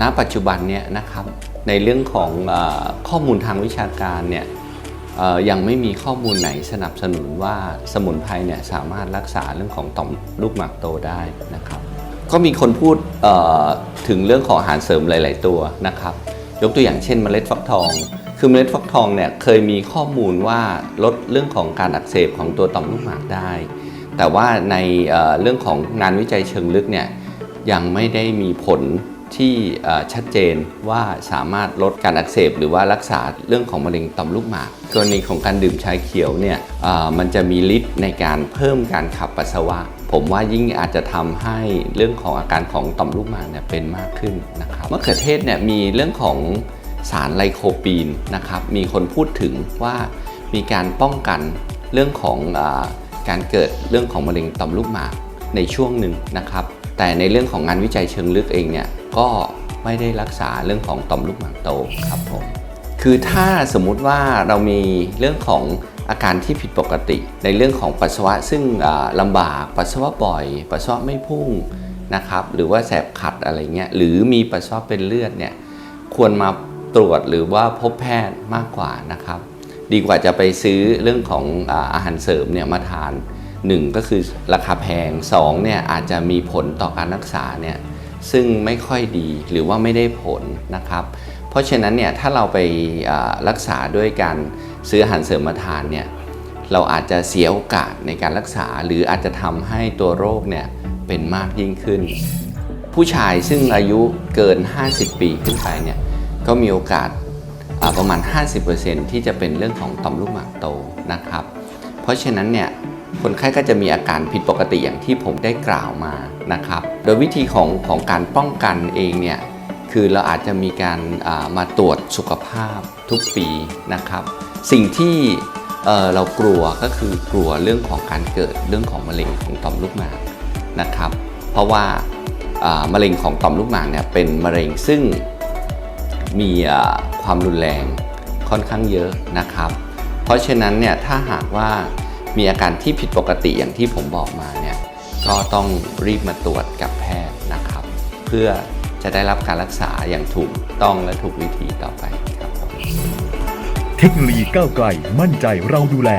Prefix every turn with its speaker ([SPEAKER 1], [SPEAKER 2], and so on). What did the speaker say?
[SPEAKER 1] ณปัจจุบันเนี่ยนะครับในเรื่องของอข้อมูลทางวิชาการเนี่ยยังไม่มีข้อมูลไหนสนับสนุนว่าสมุนไพรเนี่ยสามารถรักษาเรื่องของต่อมลูกหมากโตได้นะครับ ก็มีคนพูดถึงเรื่องของอาหารเสริมหลาย ๆ ตัวนะครับ ยกตัวอย่างเช่นเมล็ดฟักทอง คือเมล็ดฟักทองเนี่ยเคยมีข้อมูลว่าลดเรื่องของการอักเสบของตัวต่อมลูกหมากได้ แต่ว่าในเรื่องของงานวิจัยเชิงลึกเนี่ยยังไม่ได้มีผล ที่ชัดเจนว่าสามารถลดการอักเสบ หรือว่ารักษาเรื่องของมะเร็งต่อมลูกหมาก กรณีของการดื่มชาเขียวเนี่ยมันจะมีฤทธิ์ในการเพิ่มการขับปัสสาวะ ผมว่ายิ่งอาจจะทำให้เรื่องของอาการของต่อมลูกหมากเนี่ยเป็นมากขึ้นนะครับมะเขือเทศเนี่ยมีเรื่องของสารไลโคปีนนะครับมีคนพูดถึงว่ามีการป้องกันเรื่องของอการเกิดเรื่องของมะเร็งต่อมลูกหมาก ในช่วงหนึ่งนะครับ แต่ในเรื่องของงานวิจัยเชิงลึกเองเนี่ยก็ไม่ได้รักษาเรื่องของต่อมลูกหมากโตครับผมคือถ้าสมมุติว่าเรามีเรื่องของอาการที่ผิดปกติ ในเรื่องของปัสสาวะซึ่งอ่าลำบากปัสสาวะบ่อย ปัสสาวะไม่พุ่งนะครับหรือว่าแสบขัดอะไรเงี้ยหรือมีปัสสาวะเป็นเลือดเนี่ยควรมาตรวจหรือว่าพบแพทย์มากกว่านะครับ ดีกว่าจะไปซื้อเรื่องของอาหารเสริมเนี่ยมาทาน 1 ก็คือราคาแพง2เนี่ยอาจจะมีผลต่อการรักษาเนี่ยซึ่งไม่ค่อยดีหรือว่าไม่ได้ผลนะครับ เพราะฉะนั้นเนี่ยถ้าเราไปรักษาด้วยการซื้ออาหารเสริมมาทานเนี่ยเราอาจจะเสียโอกาสในการรักษา หรืออาจจะทำให้ตัวโรคเนี่ยเป็นมากยิ่งขึ้น ผู้ชายซึ่งอายุเกิน 50 ปีขึ้นไปเนี่ยก็มีโอกาสอ่าประมาณ 50%ที่จะเป็นเรื่องของต่อมลูกหมากโตนะครับ เพราะฉะนั้นเนี่ย คนไข้ก็จะมีอาการผิดปกติอย่างที่ผมได้กล่าวมานะครับ โดยวิธีของของการป้องกันเองเนี่ยคือเราอาจจะมีการมาตรวจสุขภาพทุกปีนะครับ สิ่งที่เเรากลัวก็คือกลัวเรื่องของการเกิดเรื่องของมะเร็งของต่อมลูกหมากนะครับ เพราะว่ามะเร็งของต่อมลูกหมากเนี่ยเป็นมะเร็งซึ่งมีความรุนแรงค่อนข้างเยอะนะครับ เพราะฉะนั้นเนี่ยถ้าหากว่า มีอาการที่ผิดปกติอย่างที่ผมบอกมาเนี่ยก็ต้องรีบมาตรวจกับแพทย์นะครับ เพื่อจะได้รับการรักษาอย่างถูกต้องและถูกวิธีต่อไปครับ
[SPEAKER 2] เทคโนโลยีก้าวไกลมั่นใจเราดูแล